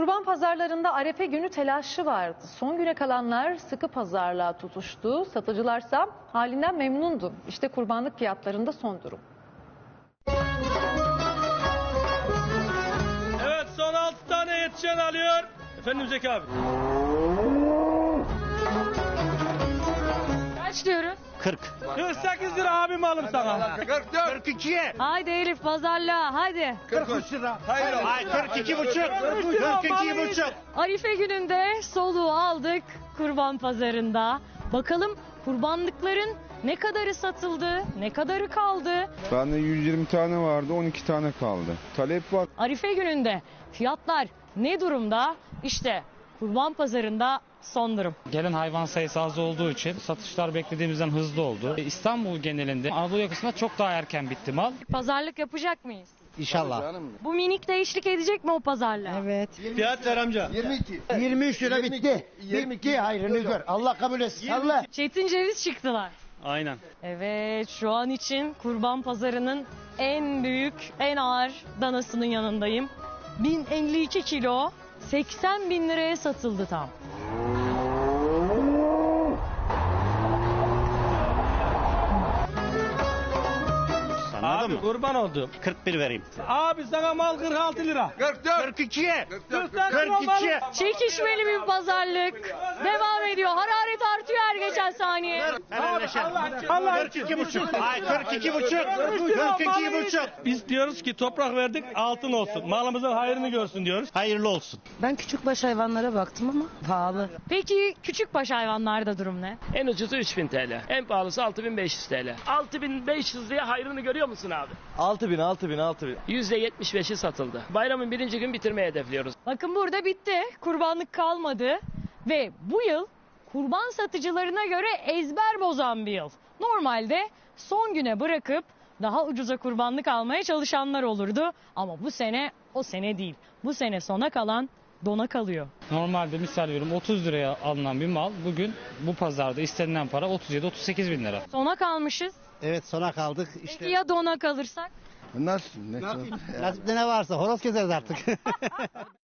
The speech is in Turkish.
Kurban pazarlarında arefe günü telaşı vardı. Son güne kalanlar sıkı pazarlığa tutuştu. Satıcılarsa halinden memnundu. İşte kurbanlık fiyatlarında son durum. Evet son 6 tane yetişen alıyor. Efendim Zeki abi. Kaç diyoruz? 40. 48 lira abim alım sana. 42'ye. Haydi Elif pazarla hadi. 43 lira. Hayır. Hayır 42 buçuk. 42 buçuk. Arife gününde soluğu aldık kurban pazarında. Bakalım kurbanlıkların ne kadarı satıldı, ne kadarı kaldı? Bende 120 tane vardı 12 tane kaldı. Talep var. Arife gününde fiyatlar ne durumda? İşte kurban pazarında son durum. Gelen hayvan sayısı az olduğu için satışlar beklediğimizden hızlı oldu. E, İstanbul genelinde Anadolu yakasında çok daha erken bitti mal. Pazarlık yapacak mıyız? İnşallah. Bu minik de eşlik edecek mi o pazarla? Evet. Fiyat ver amca. 23 lira bitti. Bitti hayrını gör. Allah kabul etsin. Allah. Çetin ceviz çıktılar. Aynen. Evet şu an için kurban pazarının en büyük, en ağır danasının yanındayım. 1052 kilo 80 bin liraya satıldı tam. Anladın Abi mı? kurban oldum. 41 vereyim. Abi sana mal 46 lira. 42'ye. 44 lira mal. 42'ye. Çekişmeli bir pazarlık devam ediyor. Hararet artıyor her geçen saniye. Helalleşelim. Allah 42 buçuk. Hayır 42 buçuk. 42 buçuk. Biz diyoruz ki toprak verdik altın olsun. Malımızın hayrını görsün diyoruz. Hayırlı olsun. Ben küçükbaş hayvanlara baktım ama pahalı. Peki küçükbaş hayvanlarda durum ne? En ucuzu 3000 TL. En pahalısı 6500 TL. 6500 diye hayrını görüyor musun abi? 6000 6000 6000. %75'i satıldı. Bayramın birinci gün bitirmeyi hedefliyoruz. Bakın burada bitti. Kurbanlık kalmadı. Ve bu yıl kurban satıcılarına göre ezber bozan bir yıl. Normalde son güne bırakıp daha ucuza kurbanlık almaya çalışanlar olurdu. Ama bu sene o sene değil. Bu sene sona kalan dona kalıyor. Normalde misal veriyorum 30 liraya alınan bir mal bugün bu pazarda istenilen para 37-38 bin lira. Sona kalmışız. Evet sona kaldık. İşte Peki ya dona kalırsak? Nasıl? Ne? nasipte ne varsa horoz keseriz artık.